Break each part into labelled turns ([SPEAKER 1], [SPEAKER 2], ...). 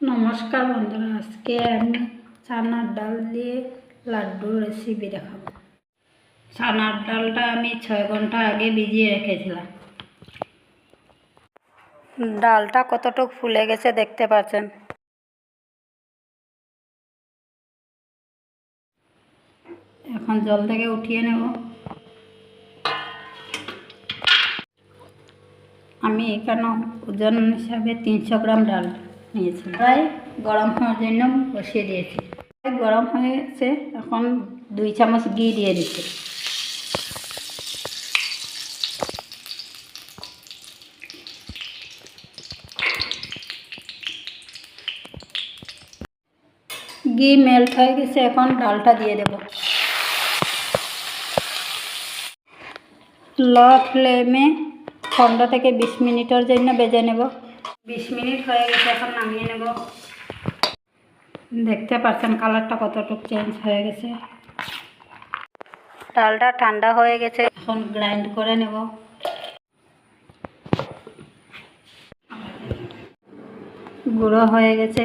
[SPEAKER 1] নমস্কার বন্ধুরা, আজকে আমি চানার ডাল দিয়ে লাড্ডুর রেসিপি দেখাবো। চানার ডালটা আমি ছয় ঘণ্টা আগে ভিজিয়ে রেখেছিলাম। ডালটা কতটুকু ফুলে গেছে দেখতে পাচ্ছেন? এখন জল থেকে উঠিয়ে নেব। আমি এখানে ওজন হিসাবে তিনশো গ্রাম ডাল। নিয়েছি। প্রায় গরম হওয়ার জন্য বসিয়ে দিয়েছি। গরম হয়েছে, এখন দুই চামচ ঘি দিয়ে দিচ্ছি। ঘি মেল্ট হয়ে গেছে, এখন ডালটা দিয়ে দেব। লো ফ্লেমে পনেরো থেকে বিশ মিনিটের জন্য বেজে নেব। বিশ মিনিট হয়ে গেছে, এখন নামিয়ে নেব। দেখতে পাচ্ছেন কালারটা কতটুকু চেঞ্জ হয়ে গেছে। ডালটা ঠান্ডা হয়ে গেছে, এখন গ্রাইন্ড করে নেব। গুঁড়ো হয়ে গেছে।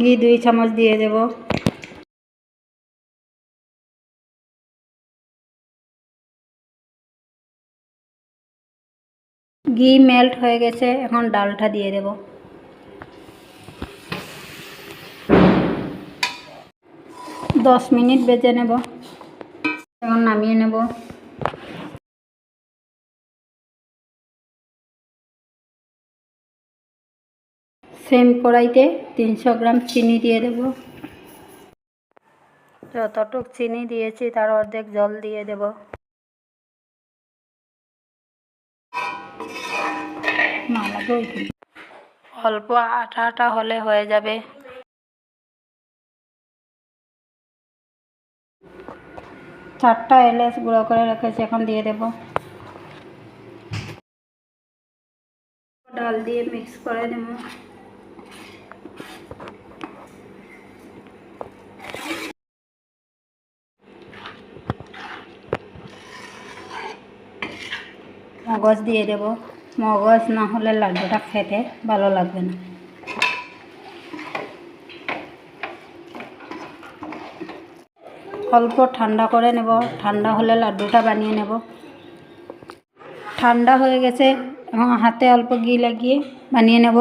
[SPEAKER 1] ঘি দুই চামচ দিয়ে দেব। ঘি মেল্ট হয়ে গেছে, এখন ডালটা দিয়ে দেব। দশ মিনিট বেজে নেব। এখন নামিয়ে নেব। সেম কড়াইতে তিনশো গ্রাম চিনি দিয়ে দেব। যতটুক চিনি দিয়েছি, তার অর্ধেক জল দিয়ে দেব। অল্প আটা আটা হলে হয়ে যাবে। চারটা এলাচ গুঁড়ো করে রেখেছি, এখন দিয়ে দেব। ডাল দিয়ে মিক্স করে দেব মগজ দিয়ে দেব। মগজ না হলে লাড্ডুটা খেতে ভালো লাগবে না। অল্প ঠান্ডা করে নেব, ঠান্ডা হলে লাড্ডুটা বানিয়ে নেব। ঠান্ডা হয়ে গেছে এবং হাতে অল্প ঘি লাগিয়ে বানিয়ে নেব।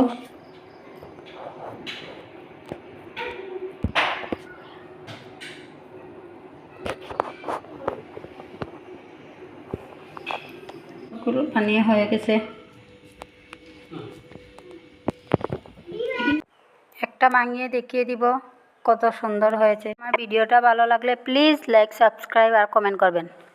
[SPEAKER 1] বানিয়ে হয়ে গেছে। একটা ভাঙিয়ে দেখিয়ে দিব কত সুন্দর হয়েছে। আমার ভিডিওটা ভালো লাগলে প্লিজ লাইক সাবস্ক্রাইব আর কমেন্ট করবেন।